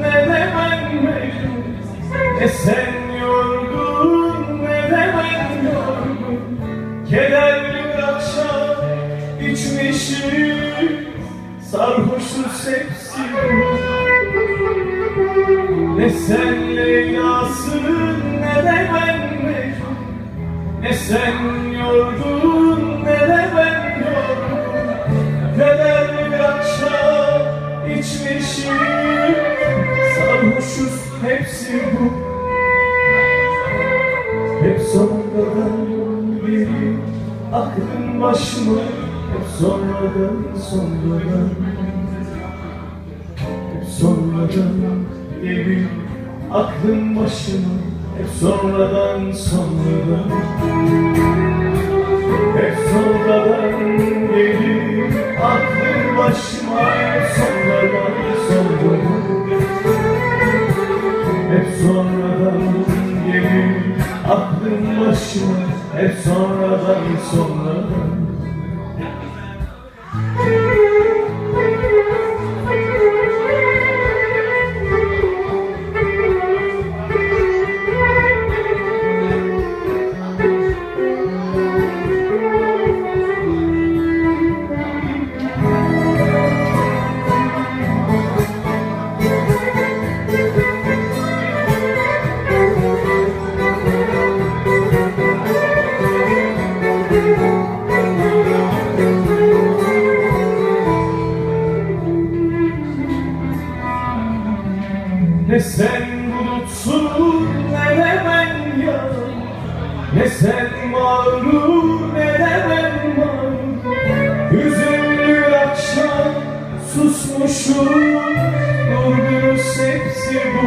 ne de ben Ne sen yorgun ne de ben yorgun akşam içmişim Sarhoşuz hepsi. Ne sen Leyla'sın ne de ben Ne sen yorgun hepsi bu. Hep sonradan beri aklım başıma. Hep sonradan sonradan. Hep sonradan beri aklım başıma. Hep sonradan sonradan aklım başıma Hep sonradan sonradan Ne sen bulutsun ne de ben yar Ne sen mağrur ne de ben mağrur Hüzünlü akşam susmuşum Durgunuz hepsi bu.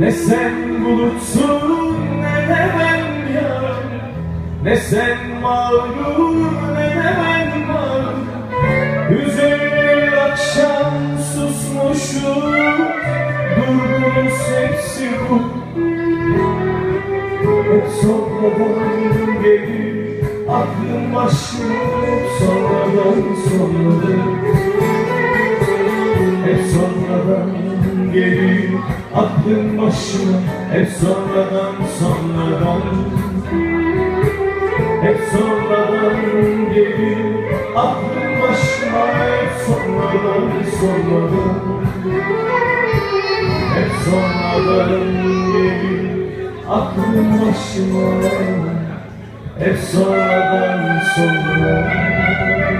Ne sen bulutsun ne de ben yar Ne sen mağrur ne de ben mağrur Hüzünlü bu Hep sonradan gelir Aklım başıma hep sonradan sonradan. Hep sonradan gelir Aklım başıma hep sonradan sonradan. Hep sonradan gelir Aklım başıma hep sonradan sonradan Sonradan gelir Aklım başıma Hep sonradan sonradan